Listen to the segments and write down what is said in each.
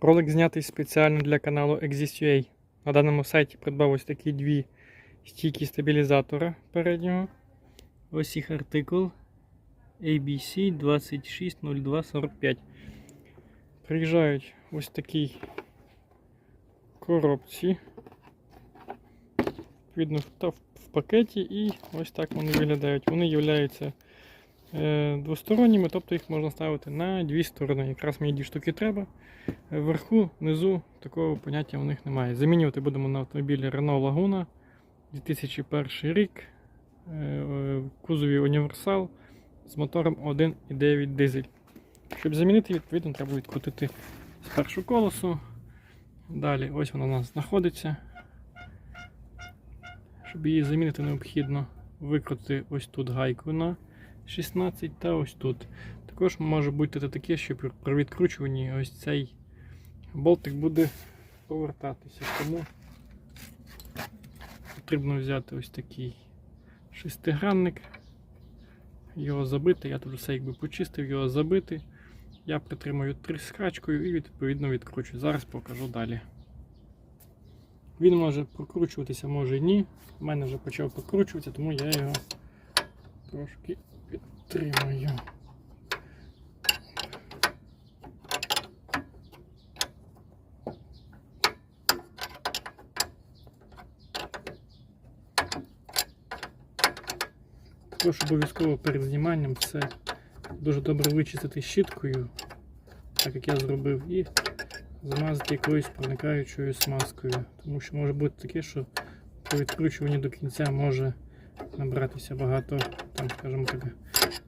Ролик знятий спеціально для каналу Exist.ua. На даному сайті придбав ось такі дві стійки стабілізатора переднього. Ось їх артикул ABC 260245. Приїжджають ось такій коробці. Відповідно, в пакеті і ось так вони виглядають. Вони являються двосторонніми, тобто їх можна ставити на дві сторони. Якраз мені дві штуки треба. Е, Вверху, внизу такого поняття у них немає. Замінювати будемо на автомобілі Renault Laguna 2001 рік. е, е, В кузові універсал з мотором 1,9 дизель. Щоб замінити, відповідно, треба відкрутити спершу колесо. Далі ось вона у нас знаходиться. Щоб її замінити, необхідно викрутити ось тут гайку на 16 та ось тут. Також може бути таке, що при- відкручуванні ось цей болтик буде повертатися. Тому потрібно взяти ось такий шестигранник, його забити. Я тут все якби почистив, його забити. Я притримую тріскачкою і відповідно відкручую. Зараз покажу далі. Він може прокручуватися, може ні. У мене вже почав прокручуватися, тому я його трошки підтримую. Також обов'язково перед зніманням це дуже добре вичистити щіткою, так як я зробив, і замазати якоюсь проникаючою смазкою. Тому що може бути таке, що при відкручуванні до кінця може набратися багато, там, скажімо так,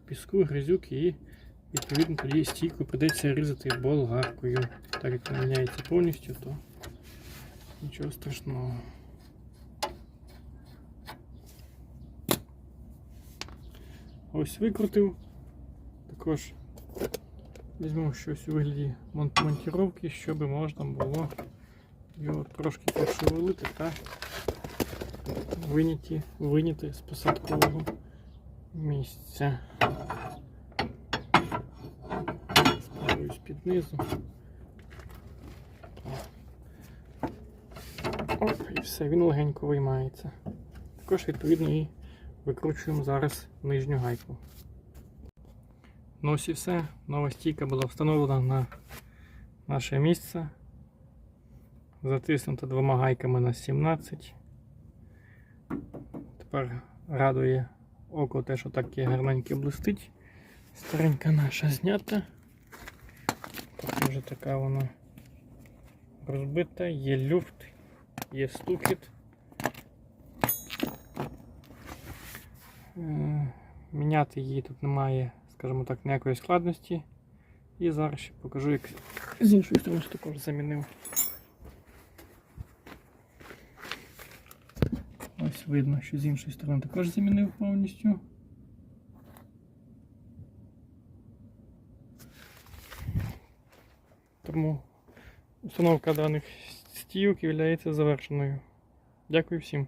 піску, грязюки і відповідно тоді стійку прийдеться різати болгаркою. Так як вона міняється повністю, то нічого страшного. Ось викрутив. Також візьмемо щось у вигляді мон- монтіровки, щоб можна було його трошки пошевелити та виняти, виняти з посадкового місця. Справлюсь під низу. Оп, і все, він легенько виймається. Також, відповідно, і викручуємо зараз нижню гайку. Ну ось і все. Нова стійка була встановлена на наше місце. Затиснута двома гайками на 17. Тепер радує око те, що так є гарненько блистить. Старенька наша знята. Вже така вона розбита, є люфт, є стукіт. Е, Міняти її тут немає, скажімо так, ніякої складності. І зараз ще покажу, як з іншої сторони також замінив. Ось видно, що з іншої сторони також замінив повністю. Тому установка даних стійок є завершеною. Дякую всім.